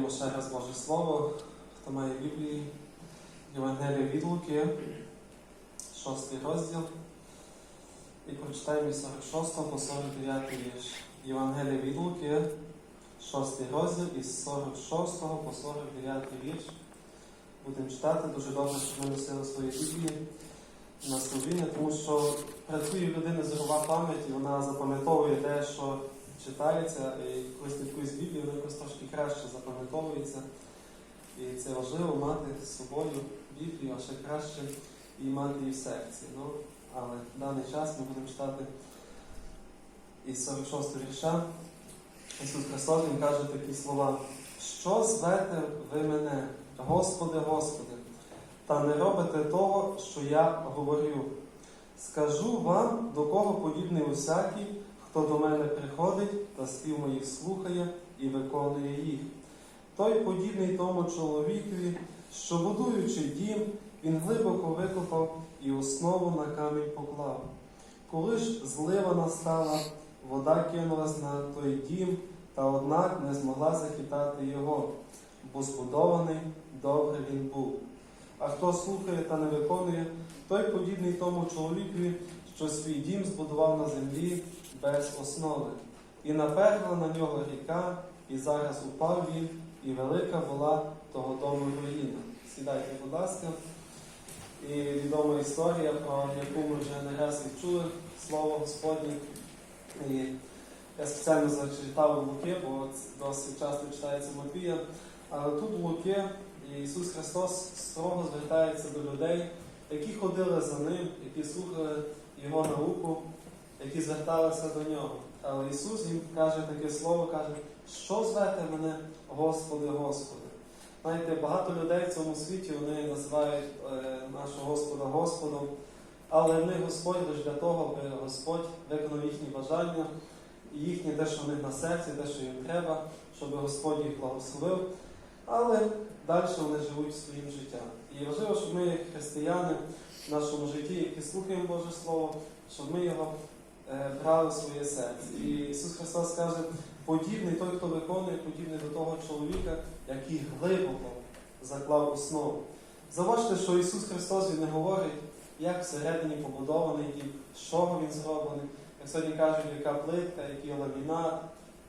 відкриємо ще раз Боже Слово, хто має Біблії, Євангелія від Луки, шостий розділ. І прочитаємо із 46 по 49 вірш. Євангелія від Луки, шостий розділ із 46 по 49 вірш. Будемо читати дуже добре, щоб ми носили свої Біблії на служіння, тому що працює в людини зорова пам'ять, і вона запам'ятовує те, що читається, і коли слідкує з Біблією, воно якось трошки краще запам'ятовується. І це важливо мати з собою Біблію, а ще краще її мати і в серці. Ну, але в даний час ми будемо читати із 46 вірша. Ісус Христос Він каже такі слова. Що звете ви мене, Господи, Господи, та не робите того, що я говорю? Скажу вам, до кого подібний усякий, хто до мене приходить та спів моїх слухає і виконує їх. Той подібний тому чоловікові, що, будуючи дім, він глибоко викопав і основу на камінь поклав. Коли ж злива настала, вода кинулась на той дім, та однак не змогла захитати його, бо збудований добре він був. А хто слухає та не виконує, той подібний тому чоловікові, що свій дім збудував на землі без основи. І наперла на нього ріка, і зараз упав він, і велика була того дому руїна. Сідайте, будь ласка. І відома історія, про яку ми вже не раз відчули слово Господнє. І я спеціально зачитав Луки, бо досить часто читається Матвія. Але тут Луки Ісус Христос строго звертається до людей, які ходили за Ним, які слухали Його науку, які зверталися до нього. Але Ісус їм каже таке слово, каже, що звете мене, Господи, Господи. Знаєте, багато людей в цьому світі вони називають е, нашого Господа Господом, але не Господь лише для того, аби Господь виконав їхні бажання, їхнє те, що в них на серці, те, що їм треба, щоб Господь їх благословив. Але далі вони живуть своїм життям. І важливо, щоб ми, як християни, в нашому житті, які слухаємо Боже Слово, щоб ми його е, брали в своє серце. І Ісус Христос каже, подібний той, хто виконує, подібний до того чоловіка, який глибоко заклав основу. Заважте, що Ісус Христос Він не говорить, як всередині побудований дім, з чого він зроблений. Як сьогодні кажуть, яка плитка, який ламінат,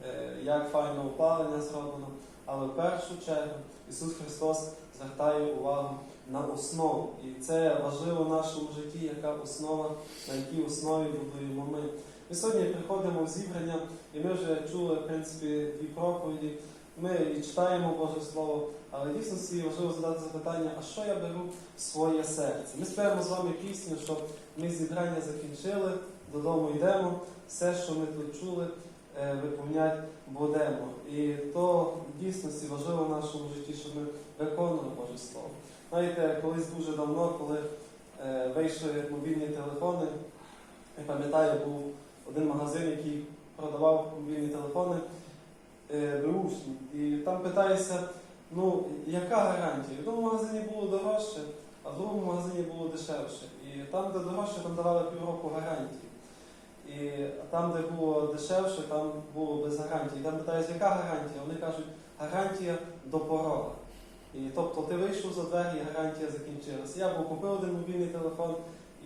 е, як файне опалення зроблено. Але в першу чергу Ісус Христос звертає увагу на основу. І це важливо в нашому житті, яка основа, на якій основі будуємо ми. Ми сьогодні приходимо в зібрання, і ми вже чули, в принципі, дві проповіді. Ми і читаємо Боже Слово, але дійсно собі важливо задати запитання, а що я беру в своє серце? Ми співаємо з вами пісню, що ми зібрання закінчили, додому йдемо, все, що ми тут чули, е, виповнять будемо. І то в дійсності важливо в нашому житті, щоб ми виконували Боже Слово. Знаєте, колись дуже давно, коли е, вийшли мобільні телефони, я пам'ятаю, був один магазин, який продавав мобільні телефони е, беушні. І там питається, ну, яка гарантія? В одному магазині було дорожче, а в другому магазині було дешевше. І там, де дорожче, там давали півроку гарантії. І там, де було дешевше, там було без гарантії. Там питають, яка гарантія? Вони кажуть, гарантія до порога. І тобто ти вийшов за двері, і гарантія закінчилася. Я був купив один мобільний телефон,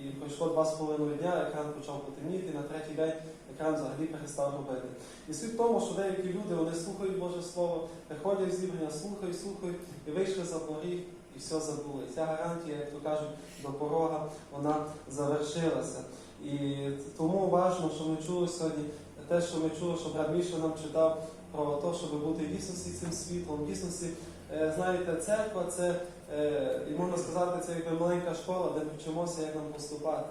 і пройшло два з половиною дня, екран почав потемніти, на третій день екран взагалі перестав робити. І суть в тому, що деякі люди вони слухають Боже Слово, приходять в зібрання, слухають, слухають, і вийшли за поріг, і все забули. Ця гарантія, як то кажуть, до порога вона завершилася. І тому важливо, що ми чули сьогодні, те, що ми чули, що брат Міша нам читав про те, щоб бути дійсності цим світлом, в дійсності, е, знаєте, церква це, е, і можна сказати, це якби маленька школа, де вчимося, як нам поступати.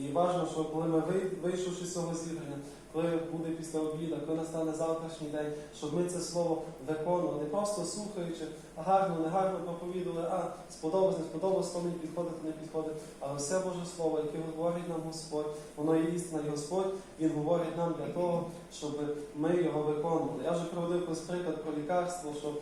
І важливо, що коли ми вийшовши з цього зібрання, коли буде після обіду, коли настане завтрашній день, щоб ми це слово виконували, не просто слухаючи, а гарно, не гарно проповідували, а сподобалось, не сподобалось, то мені підходить, не підходить. Але все Боже Слово, яке говорить нам Господь, воно є істина, і Господь, Він говорить нам для того, щоб ми його виконували. Я вже проводив приклад про лікарство, що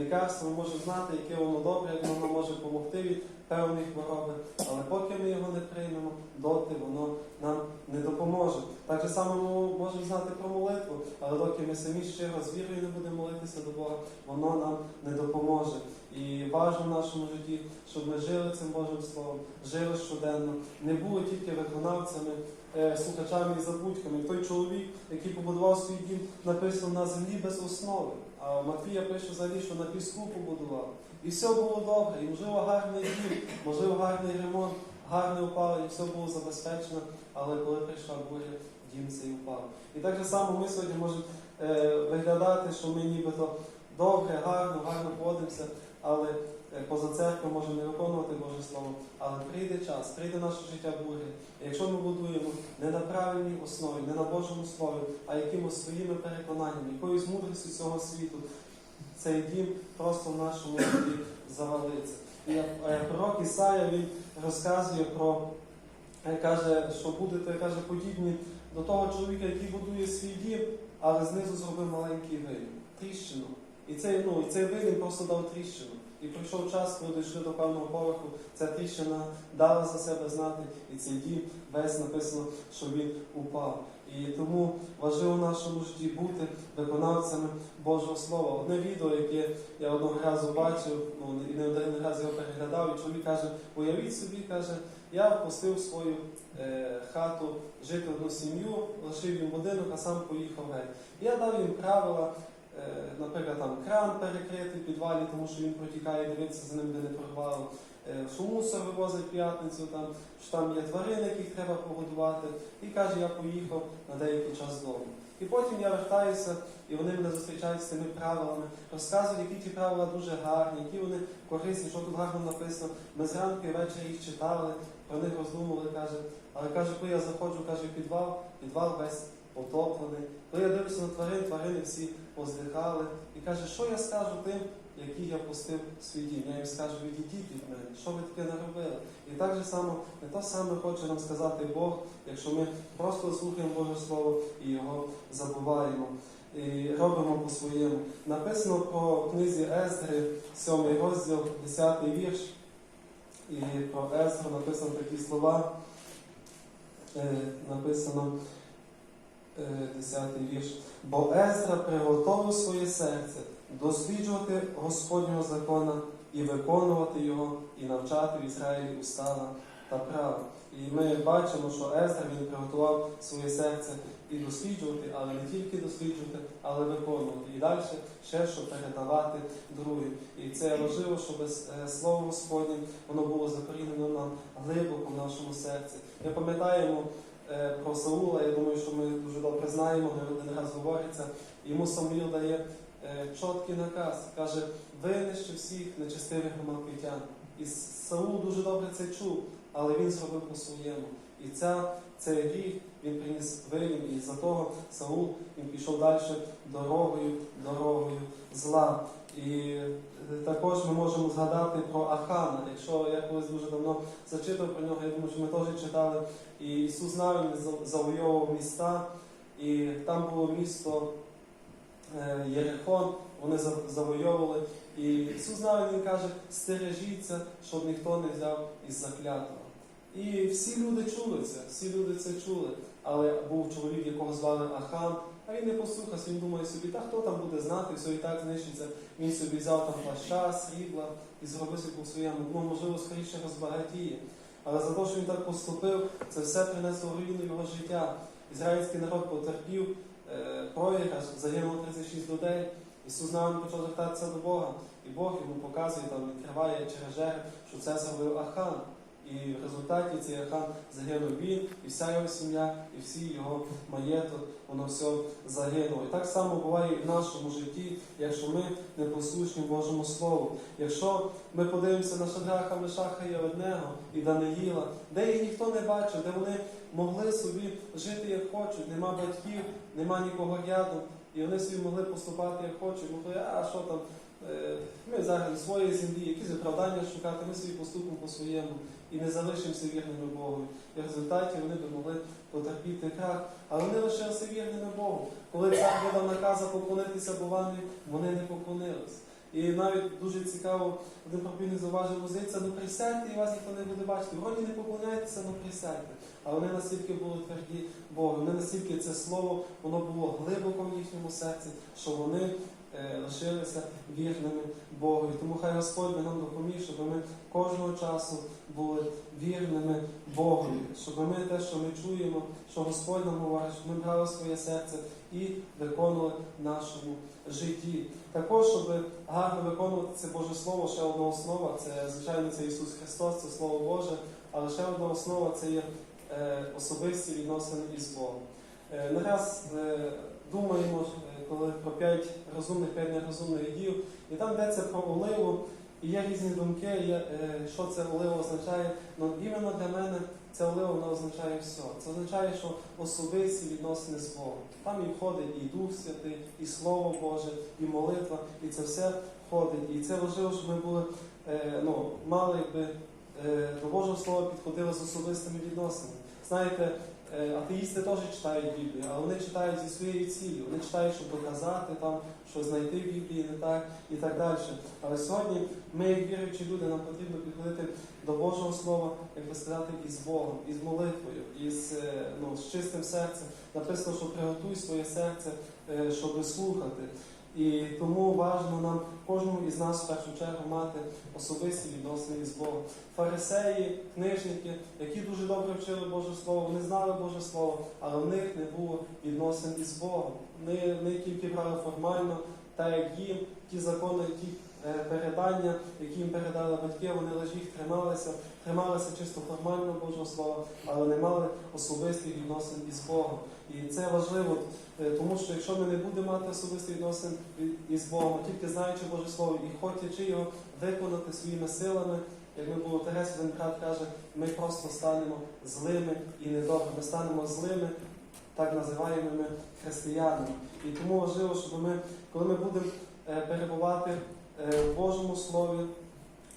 лікарство, ми можемо знати, яке воно добре, як воно може допомогти від певної хвороби. Але поки ми його не приймемо, доти воно нам не допоможе. Так же само ми можемо знати про молитву, але доки ми самі щиро з вірою не будемо молитися до Бога, воно нам не допоможе. І важливо в нашому житті, щоб ми жили цим Божим Словом, жили щоденно, не були тільки виконавцями, е, слухачами і забудьками. Той чоловік, який побудував свій дім, написано на землі без основи. Матвія пише взагалі, що на піску побудував. І все було добре, і можливо гарний дім, можливо, гарний ремонт, гарне опалення, все було забезпечено, але коли прийшла буря, дім цей упав. І так же само ми сьогодні можемо е, виглядати, що ми нібито добре, гарно, гарно поводимося, але поза церквою можемо не виконувати Боже Слово. Але прийде час, прийде наше життя буря. І якщо ми будуємо не на правильній основі, не на Божому Слові, а якимось своїми переконаннями, якоюсь мудрістю цього світу, цей дім просто в нашому житті завалиться. І е, пророк Ісая він розказує про, е, каже, що будете каже, подібні до того чоловіка, який будує свій дім, але знизу зробив маленький вилім, тріщину. І цей, ну, цей вилім просто дав тріщину. І прийшов час, коли дійшли до певного поверху, ця тріщина дала за себе знати, і цей дім весь написано, що він упав. І тому важливо в нашому житті бути виконавцями Божого Слова. Одне відео, яке я одного разу бачив, ну і не один раз його переглядав, і чоловік каже, уявіть собі, каже, я впустив свою е, хату жити одну сім'ю, лишив їм будинок, а сам поїхав геть. Я дав їм правила. Е, Наприклад, там кран перекритий в підвалі, тому що він протікає, дивитися за ним, де не прорвало. Е, Що мусор вивозить п'ятницю, там, що там є тварини, яких треба погодувати. І каже, я поїхав на деякий час додому. І потім я вертаюся, і вони мене зустрічають з цими правилами, розказують, які ті правила дуже гарні, які вони корисні, що тут гарно написано. Ми зранку і ввечері їх читали, про них роздумували, каже. Але каже, коли я заходжу, каже, підвал, підвал весь потоплений. Коли я дивлюся на тварин, тварини всі поздихали. І каже, що я скажу тим, які я пустив свій дім? Я їм скажу, відійдіть від мене, що ви таке наробили? І так же само, не то саме хоче нам сказати Бог, якщо ми просто слухаємо Боже Слово і його забуваємо. І робимо по-своєму. Написано про книзі Ездри, 7 розділ, 10 вірш. І про Ездру написано такі слова. Е, написано 10 вірш. Бо Ездра приготовив своє серце досліджувати Господнього закона і виконувати його, і навчати в Ізраїлі устава та права. І ми бачимо, що Ездра він приготував своє серце і досліджувати, але не тільки досліджувати, але виконувати. І далі ще що передавати другим. І це важливо, щоб е, слово Господнє воно було закорінено нам глибоко в нашому серці. Ми пам'ятаємо е, про Саула, я думаю, що ми дуже добре знаємо, не один раз говориться. Йому Самуїл дає е, чіткий наказ, каже, винищи всіх нечестивих громадкитян. І Саул дуже добре це чув, але він зробив по-своєму. І ця, цей гріх він приніс винен, і за того Саул він пішов далі дорогою, дорогою зла. І е, також ми можемо згадати про Ахана. Якщо я колись дуже давно зачитав про нього, я думаю, що ми теж читали. І Ісус навіть завойовував міста, і там було місто е, Єрихон, вони за- завойовували. І Ісус він каже, стережіться, щоб ніхто не взяв із заклятого. І всі люди чули це, всі люди це чули. Але був чоловік, якого звали Ахан, а він не послухався, він думає собі, та хто там буде знати, все і так знищиться. Він собі взяв там плаща, срібла і зробив по своєму, ну, можливо, скоріше розбагатіє. Але за те, що він так поступив, це все принесло руїну його життя. Ізраїльський народ потерпів е, проіграш, загинуло 36 людей. Ісус навіть почав звертатися до Бога. І Бог йому показує, там відкриває через жереб, що це зробив Ахан. І в результаті цей Ахан загинув він, і вся його сім'я, і всі його маєток, воно все загинуло. І так само буває і в нашому житті, якщо ми не послушні Божому Слову. Якщо ми подивимося на Шадраха, Мешаха і Одного і Даниїла, де їх ніхто не бачив, де вони могли собі жити як хочуть, нема батьків, нема нікого рядом, і вони собі могли поступати як хочуть, могли, а що там, ми зараз з своєї землі, якісь виправдання шукати, ми собі поступимо по-своєму і не залишимося вірними Богу. І в результаті вони би могли потерпіти крах. Але вони лишилися вірними Богу. Коли цар видав наказа поклонитися Бовані, вони не поклонились. І навіть дуже цікаво, один проповідник зауважив, музиця, ну присядьте і вас ніхто не буде бачити. Вроді не поклоняйтеся, ну присядьте. А вони настільки були тверді Богу, вони настільки це слово, воно було глибоко в їхньому серці, що вони е, лишилися вірними Богу. І тому хай Господь нам допоміг, щоб ми кожного часу були вірними Богові, щоб ми те, що ми чуємо, що Господь нам говорить, щоб ми брали своє серце і виконували в нашому житті. Також, щоб гарно виконувати це Боже Слово, ще одна основа, це звичайно це Ісус Христос, це Слово Боже, але ще одна основа це є е, особисті відносини із Богом. Е, е, думаємо, е, коли про п'ять розумних, п'ять нерозумних дів, і там йдеться про оливу, і є різні думки, є, е, що це олива означає. Ну, іменно для мене ця олива вона означає все. Це означає, що особисті відносини з Богом. Там і входить і Дух Святий, і Слово Боже, і молитва, і це все входить. І це важливо, щоб ми були, е, ну, мали якби до Божого Слова підходили з особистими відносинами. Знаєте, атеїсти теж читають Біблію, але вони читають зі своєю ціллю. Вони читають, щоб доказати там, що знайти в Біблії не так і так далі. Але сьогодні ми, як віруючі люди, нам потрібно підходити до Божого Слова, як би сказати, із Богом, із молитвою, із е, ну, з чистим серцем. Написано, що приготуй своє серце, е, щоб слухати. І тому важливо нам кожному із нас в першу чергу мати особисті відносини із Богом. Фарисеї, книжники, які дуже добре вчили Боже Слово, вони знали Боже Слово, але в них не було відносин із Богом. Вони, вони тільки брали формально, так як їм, ті закони, е, передання, які їм передали батьки, вони лише їх трималися, трималися чисто формально Божого Слова, але не мали особистих відносин із Богом. І це важливо, е, тому що якщо ми не будемо мати особистих відносин із Богом, тільки знаючи Боже Слово і хочучи його виконати своїми силами, як ми було Терес, один каже, ми просто станемо злими і недобрими. Ми станемо злими, так називаємо християнами. І тому важливо, щоб ми, коли ми будемо е, перебувати е, в Божому Слові,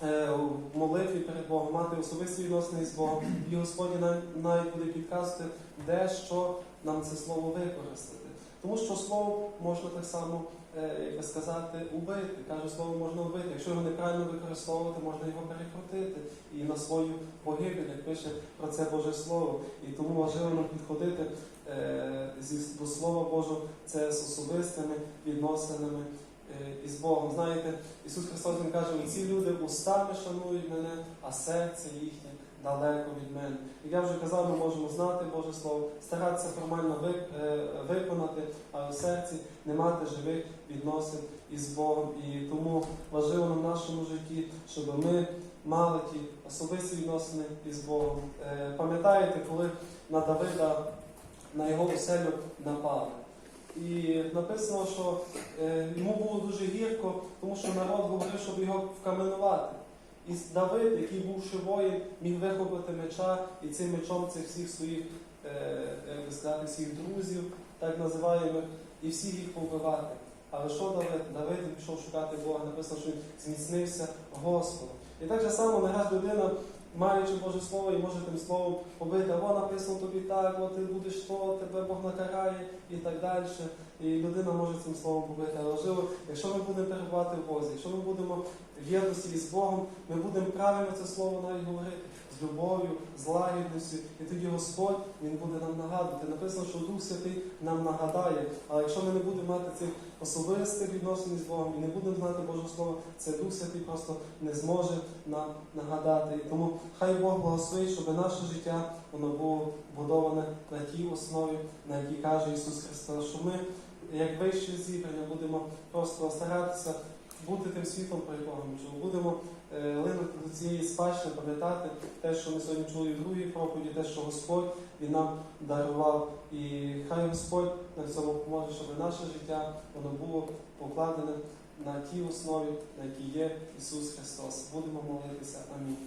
е, в молитві перед Богом, мати особисті відносини з Богом, і Господь нам навіть буде підказувати, де що нам це слово використати. Тому що слово можна так само, е, як сказати, убити. Каже, слово можна вбити. Якщо його неправильно використовувати, можна його перекрутити і на свою погибель, як пише про це Боже Слово. І тому важливо нам підходити е, до Слова Божого це з особистими відносинами е, із Богом. Знаєте, Ісус Христос Він каже, ці люди устами шанують мене, а серце їхнє далеко від мене. Як я вже казав, ми можемо знати Боже Слово, старатися формально е, виконати, а в серці не мати живих відносин із Богом. І тому важливо на нашому житті, щоб ми мали ті особисті відносини із Богом. Е, Пам'ятаєте, коли на Давида на його оселю напали? І написано, що е, йому було дуже гірко, тому що народ говорив, щоб його вкаменувати. І Давид, який був воїн, міг вихопити меча і цим мечом цих всіх своїх, е, як сказати, всіх друзів, так називаємо, і всіх їх повбивати. Але що Давид? Давид пішов шукати Бога, написано, що він зміцнився Господом. І так же само не людина, маючи Боже Слово, і може тим словом побити, або написано тобі так, о, ти будеш то, тебе Бог накарає і так далі. І людина може цим словом побити. Але важливо, якщо ми будемо перебувати в Бозі, якщо ми будемо в єдності із Богом, ми будемо правильно це слово навіть говорити з любов'ю, з лагідністю, і тоді Господь Він буде нам нагадувати. Написано, що Дух Святий нам нагадає. Але якщо ми не будемо мати цих особистих відносин з Богом і не будемо знати Божого Слова, це Дух Святий просто не зможе нам нагадати. І тому хай Бог благословить, щоб наше життя воно було будоване на тій основі, на якій каже Ісус Христос, що ми, як вище зібрання, будемо просто старатися бути тим світлом, про якого ми чули. Будемо е, линути до цієї спадщини, пам'ятати те, що ми сьогодні чули в другій проповіді, те, що Господь і нам дарував. І хай Господь на цьому поможе, щоб наше життя воно було покладене на тій основі, на якій є Ісус Христос. Будемо молитися. Амінь.